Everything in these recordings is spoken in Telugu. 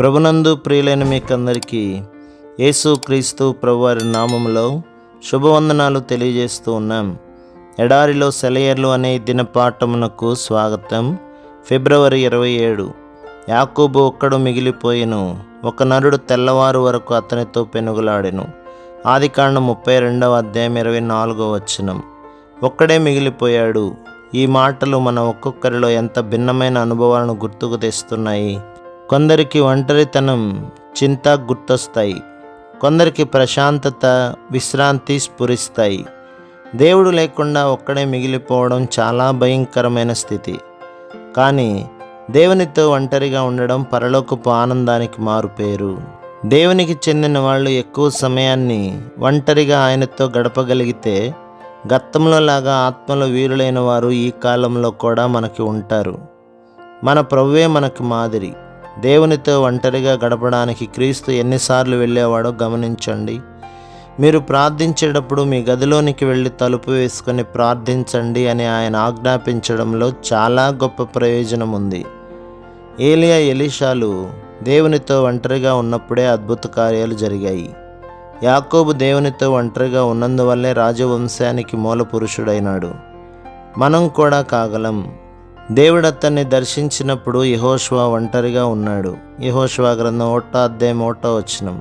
ప్రభునందు ప్రియులైన మీకందరికీ యేసు క్రీస్తు ప్రభువారి నామములో శుభవందనాలు తెలియజేస్తూ ఉన్నాం. ఎడారిలో సెలయర్లు అనే దినపాఠమునకు స్వాగతం. ఫిబ్రవరి ఇరవై ఏడు. యాకోబు ఒక్కడు మిగిలిపోయిను. ఒక నరుడు తెల్లవారు వరకు అతనితో పెనుగులాడెను. ఆది కాండం ముప్పై రెండవ అధ్యాయం ఇరవై నాలుగో వచనం. ఒక్కడే మిగిలిపోయాడు. ఈ మాటలు మన ఒక్కొక్కరిలో ఎంత భిన్నమైన అనుభవాలను గుర్తుకు తెస్తున్నాయి? కొందరికి ఒంటరితనం చింత గుర్తొస్తాయి. కొందరికి ప్రశాంతత విశ్రాంతి స్ఫురిస్తాయి. దేవుడు లేకుండా ఒక్కడే మిగిలిపోవడం చాలా భయంకరమైన స్థితి. కానీ దేవునితో ఒంటరిగా ఉండడం పరలోకపు ఆనందానికి మారుపేరు దేవునికి చెందిన వాళ్ళు ఎక్కువ సమయాన్ని ఒంటరిగా ఆయనతో గడపగలిగితే గతంలో లాగా ఆత్మలో వీరులైన వారు ఈ కాలంలో కూడా మనకి ఉంటారు. మన ప్రవ్వే మనకు మాదిరి. దేవునితో ఒంటరిగా గడపడానికి క్రీస్తు ఎన్నిసార్లు వెళ్ళేవాడో గమనించండి. మీరు ప్రార్థించేటప్పుడు మీ గదిలోనికి వెళ్ళి తలుపు వేసుకొని ప్రార్థించండి అని ఆయన ఆజ్ఞాపించడంలో చాలా గొప్ప ప్రయోజనం ఉంది. ఏలియా ఎలీషాలు దేవునితో ఒంటరిగా ఉన్నప్పుడే అద్భుత కార్యాలు జరిగాయి. యాకోబు దేవునితో ఒంటరిగా ఉన్నందువల్లే రాజవంశానికి మూల పురుషుడైనాడు మనం కూడా కాగలం. దేవుడు అతన్ని దర్శించినప్పుడు యహోష్వా ఒంటరిగా ఉన్నాడు. యహోష్వా గ్రంథం ఓటో అధ్యాయం ఓటో వచ్చినం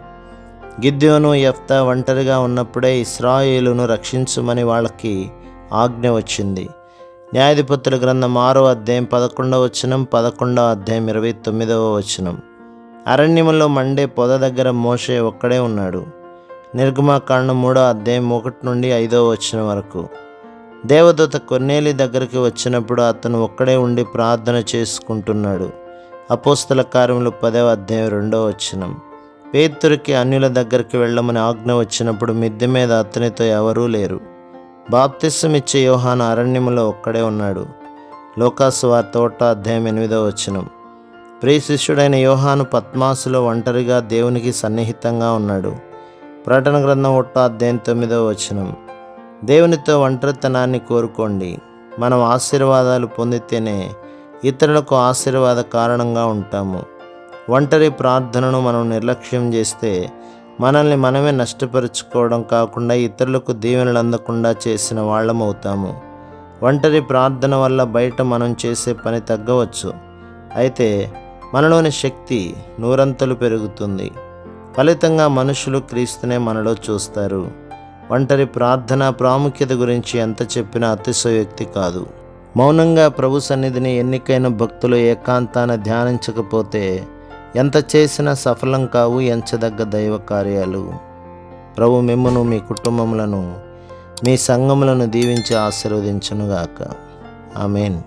గిద్యోను ఎఫ్తా ఒంటరిగా ఉన్నప్పుడే ఇస్రాయేలును రక్షించమని వాళ్ళకి ఆజ్ఞ వచ్చింది. న్యాయాధిపతుల గ్రంథం ఆరో అధ్యాయం పదకొండవ వచనం పదకొండవ అధ్యాయం ఇరవై తొమ్మిదవ వచనం. అరణ్యములో మండే పొద దగ్గర మోషే ఒక్కడే ఉన్నాడు. నిర్గమాకాండం మూడో అధ్యాయం ఒకటి నుండి ఐదో వచనం వరకు. దేవదూత కొన్నేలి దగ్గరికి వచ్చినప్పుడు అతను ఒక్కడే ఉండి ప్రార్థన చేసుకుంటున్నాడు. అపోస్తల కార్యములు పదవ అధ్యాయం రెండో వచనం. పేతురికి అన్యుల దగ్గరికి వెళ్ళమని ఆజ్ఞ వచ్చినప్పుడు మిద్దె మీద అతనితో ఎవరూ లేరు. బాప్తిసం ఇచ్చే యోహాను అరణ్యములో ఒక్కడే ఉన్నాడు. లోకాసు వార్త ఒకటో అధ్యాయం ఎనిమిదో వచనం. ప్రియ శిష్యుడైన యోహాను పద్మాసులో ఒంటరిగా దేవునికి సన్నిహితంగా ఉన్నాడు. ప్రకటన గ్రంథం ఒట్ట అధ్యాయం తొమ్మిదో వచనం. దేవునితో ఒంటరితనాన్ని కోరుకోండి. మనం ఆశీర్వాదాలు పొందితేనే ఇతరులకు ఆశీర్వాద కారణంగా ఉంటాము. ఒంటరి ప్రార్థనను మనం నిర్లక్ష్యం చేస్తే మనల్ని మనమే నష్టపరుచుకోవడం కాకుండా ఇతరులకు దీవెనలు అందకుండా చేసిన వాళ్ళం అవుతాము. ఒంటరి ప్రార్థన వల్ల బయట మనం చేసే పని తగ్గవచ్చు. అయితే మనలోని శక్తి నూరంతలు పెరుగుతుంది. ఫలితంగా మనుషులు క్రీస్తునే మనలో చూస్తారు. ఒంటరి ప్రార్థన ప్రాముఖ్యత గురించి ఎంత చెప్పినా అతిశయోక్తి కాదు. మౌనంగా ప్రభు సన్నిధిని ఎన్నికైన భక్తులు ఏకాంతాన ధ్యానించకపోతే ఎంత చేసినా సఫలం కావు ఎంచదగ్గ దైవ కార్యాలు. ప్రభు మిమ్మను మీ కుటుంబములను మీ సంఘములను దీవించి ఆశీర్వదించునుగాక. ఆమెన్.